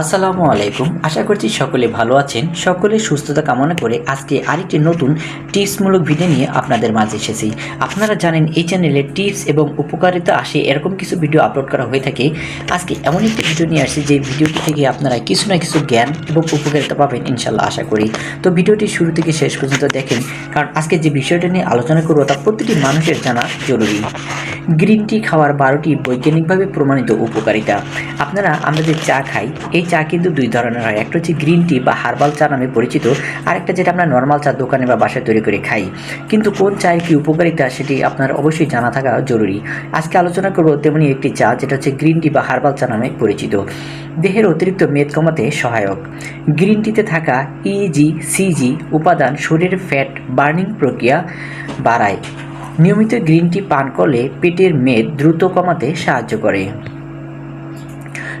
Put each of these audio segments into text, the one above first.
আসসালামু আলাইকুম। আশা করছি সকলে ভালো আছেন। সকলে সুস্থতা কামনা করে আজকে আরেকটি নতুন টিপসমূলক ভিডিও নিয়ে আপনাদের মাঝে এসেছি। আপনারা জানেন, এই চ্যানেলে টিপস এবং উপকারিতা আসে, এরকম কিছু ভিডিও আপলোড করা হয়ে থাকে। আজকে এমন একটি ভিডিও নিয়ে আসছি যে ভিডিওটি থেকে আপনারা কিছু না কিছু জ্ঞান এবং উপকারিতা পাবেন ইনশাল্লাহ আশা করি। তো ভিডিওটি শুরু থেকে শেষ পর্যন্ত দেখেন, কারণ আজকে যে বিষয়টা নিয়ে আলোচনা করব, তা প্রতিটি মানুষের জানা জরুরি। গ্রিন টি খাওয়ার বারোটি বৈজ্ঞানিকভাবে প্রমাণিত উপকারিতা। আপনারা, আমরা যে চা খাই, এই চা কিন্তু দুই ধরনের হয়। একটা হচ্ছে গ্রিন টি বা হার্বাল চা নামে পরিচিত আর একটা যেটা আমরা নর্মাল চা দোকানে বা বাসায় তৈরি করে খাই। কিন্তু কোন চায়ের কি উপকারিতা সেটি আপনার অবশ্যই জানা থাকা জরুরি। আজকে আলোচনা করব তেমনি একটি চা, যেটা হচ্ছে গ্রিন টি বা হার্বাল চা নামে পরিচিত। দেহের অতিরিক্ত মেদ কমাতে সহায়ক। গ্রিন টিতে থাকা ইজি সিজি উপাদান শরীরের ফ্যাট বার্নিং প্রক্রিয়া বাড়ায়। নিয়মিত গ্রিন টি পান করলে পেটের মেদ দ্রুত কমাতে সাহায্য করে।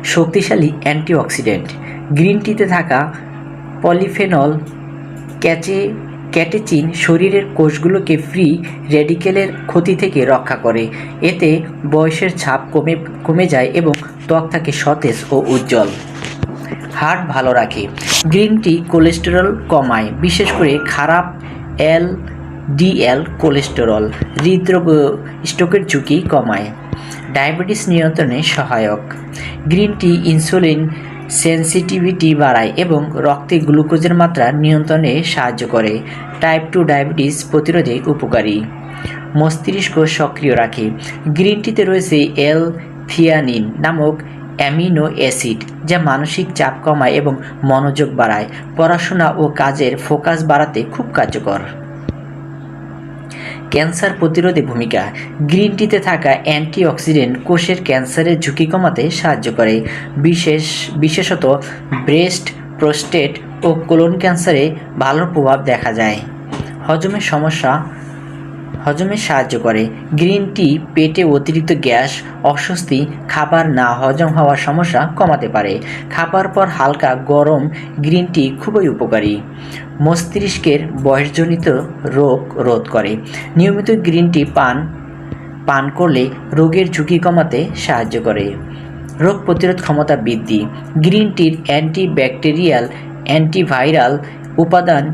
শক্তিশালী অ্যান্টিঅক্সিডেন্ট। গ্রিন টিতে থাকা পলিফেনল ক্যাচে, ক্যাটেচিন শরীরের কোষগুলোকে ফ্রি রেডিকেলের ক্ষতি থেকে রক্ষা করে। এতে বয়সের ছাপ কমে কমে যায় এবং ত্বক থাকে সতেজ ও উজ্জ্বল। হার্ট ভালো রাখে। গ্রিন টি কোলেস্টেরল কমায়, বিশেষ করে খারাপ এল ডিএল কোলেস্টেরল হৃদরোগ স্ট্রোকের ঝুঁকি কমায় ডায়াবেটিস নিয়ন্ত্রণে সহায়ক। গ্রিন টি ইনসুলিন সেন্সিটিভিটি বাড়ায় এবং রক্তে গ্লুকোজের মাত্রা নিয়ন্ত্রণে সাহায্য করে। টাইপ টু ডায়াবেটিস প্রতিরোধে উপকারী। মস্তিষ্ক সক্রিয় রাখে। গ্রিন টিতে রয়েছে এল থিয়ানিন নামক অ্যামিনো অ্যাসিড যা মানসিক চাপ কমায় এবং মনোযোগ বাড়ায়। পড়াশোনা ও কাজের ফোকাস বাড়াতে খুব কার্যকর। ক্যান্সার প্রতিরোধে ভূমিকা। গ্রিন টিতে থাকা অ্যান্টিঅক্সিডেন্ট কোষের ক্যান্সারের ঝুঁকি কমাতে সাহায্য করে। বিশেষ, বিশেষত ব্রেস্ট, প্রোস্টেট ও কোলন ক্যান্সারে ভালো প্রভাব দেখা যায়। হজমের সমস্যা হজমে সাহায্য করে। গ্রিন টি পেটে অতিরিক্ত গ্যাস, অস্বস্তি, খাবার না হজম হওয়ার সমস্যা কমাতে পারে। খাবার পর হালকা গরম গ্রিন টি খুবই উপকারী। মস্তিষ্কের বয়সজনিত রোগ রোধ করে। নিয়মিত গ্রিন টি পান পান করলে রোগের ঝুঁকি কমাতে সাহায্য করে। রোগ প্রতিরোধ ক্ষমতা বৃদ্ধি। গ্রিন টির অ্যান্টিব্যাকটেরিয়াল, অ্যান্টিভাইরাল উপাদান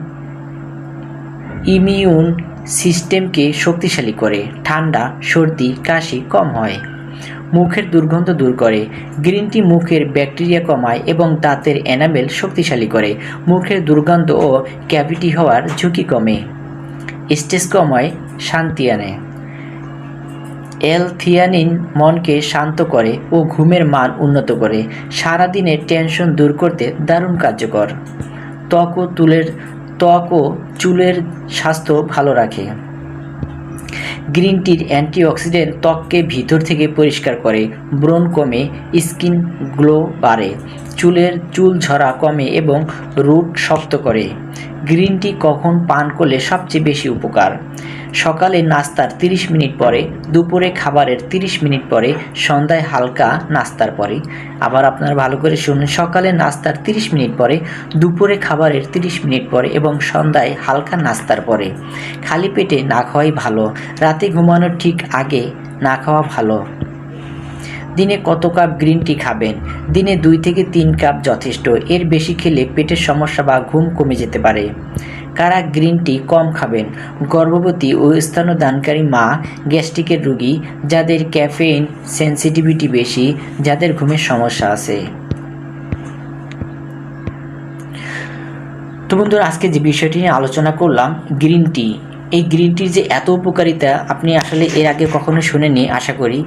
ইমিউন সিস্টেমকে শক্তিশালী করে। ঠান্ডা, সর্দি, কাশি কম হয়। মুখের দুর্গন্ধ দূর করে। গ্রিন টি মুখের ব্যাকটেরিয়া কমায় এবং দাঁতের এনামেল শক্তিশালী করে। মুখের দুর্গন্ধ ও ক্যাভিটি হওয়ার ঝুঁকি কমে। স্টেজ কমায় শান্তি আনে। এল মনকে শান্ত করে ও ঘুমের মান উন্নত করে। সারাদিনের টেনশন দূর করতে দারুণ কার্যকর। ত্বক ও তুলের ত্বক ও চুলের স্বাস্থ্য ভালো রাখে। গ্রিন টির অ্যান্টিঅক্সিডেন্ট ত্বককে ভিতর থেকে পরিষ্কার করে, ব্রণ কমে, স্কিন গ্লো বাড়ে, চুলের চুল ঝরা কমে এবং রুট শক্ত করে। গ্রিন টি কখন পান করলে সবচেয়ে বেশি উপকার? সকালে নাস্তার 30 মিনিট পরে, দুপুরে খাবারের 30 মিনিট পরে, সন্ধ্যায় হালকা নাস্তার পরে। আবার আপনারা ভালো করে শুনুন, সকালে নাস্তার 30 মিনিট পরে, দুপুরে খাবারের 30 মিনিট পরে এবং সন্ধ্যায় হালকা নাস্তার পরে। খালি পেটে না খাওয়াই ভালো, রাতে ঘুমানোর ঠিক আগে না খাওয়া ভালো। দিনে কত কাপ গ্রিন টি খাবেন? দিনে দুই থেকে তিন কাপ যথেষ্ট, এর বেশি খেলে পেটের সমস্যা বা ঘুম কমে যেতে পারে। কারা গ্রিন টি কম খাবেন? গর্ভবতী ও স্তন্যদানকারী মা, গ্যাস্ট্রিকের রোগী, যাদের ক্যাফেইন সেন্সিটিভিটি বেশি, যাদের ঘুমের সমস্যা আছে। তো বন্ধুরা, আজকে যে বিষয়টি নিয়ে আলোচনা করলাম, গ্রিন টি। এই গ্রিন টির যে এত উপকারিতা আপনি আসলে এর আগে কখনো শুনেননি, আশা করি।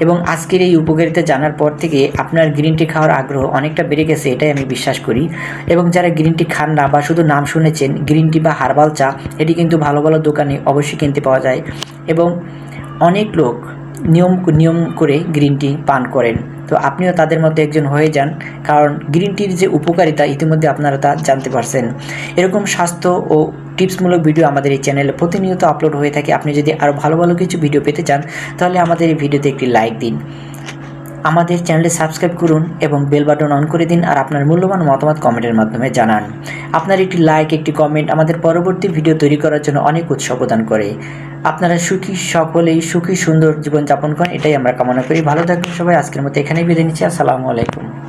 এবং আজকের এই উপকারিতা জানার পর থেকে আপনার গ্রিন টি খাওয়ার আগ্রহ অনেকটা বেড়ে গেছে, এটাই আমি বিশ্বাস করি। এবং যারা গ্রিন টি খান না বা শুধু নাম শুনেছেন গ্রিন টি বা হার্বাল চা, এটি কিন্তু ভালো ভালো দোকানে অবশ্যই কিনতে পাওয়া যায়। এবং অনেক লোক নিয়ম নিয়ম করে গ্রিন টি পান করেন। তো আপনিও তাদের মধ্যে একজন হয়ে যান, কারণ গ্রিন টির যে উপকারিতা, ইতিমধ্যে আপনারা তা জানতে পারছেন। এরকম স্বাস্থ্য ও টিপসমূলক ভিডিও আমাদের এই চ্যানেলে প্রতিনিয়ত আপলোড হয়ে থাকে। আপনি যদি আরও ভালো ভালো কিছু ভিডিও পেতে চান, তাহলে আমাদের এই ভিডিওতে একটি লাইক দিন। আমাদের চ্যানেলে সাবস্ক্রাইব করুন এবং বেল বাটন অন করে দিন আর আপনার মূল্যবান মতামত কমেন্টের মাধ্যমে জানান। আপনার একটি লাইক একটি কমেন্ট আমাদের পরবর্তী ভিডিও তৈরি করার জন্য অনেক উৎসাহ প্রদান করে। আপনারা সুখী সকলেই সুখী সুন্দর জীবনযাপন করেন, এটাই আমরা কামনা করি। ভালো থাকবেন সবাই, আজকের মতো এখানেই বিদায় নিচ্ছি। আসসালামু আলাইকুম।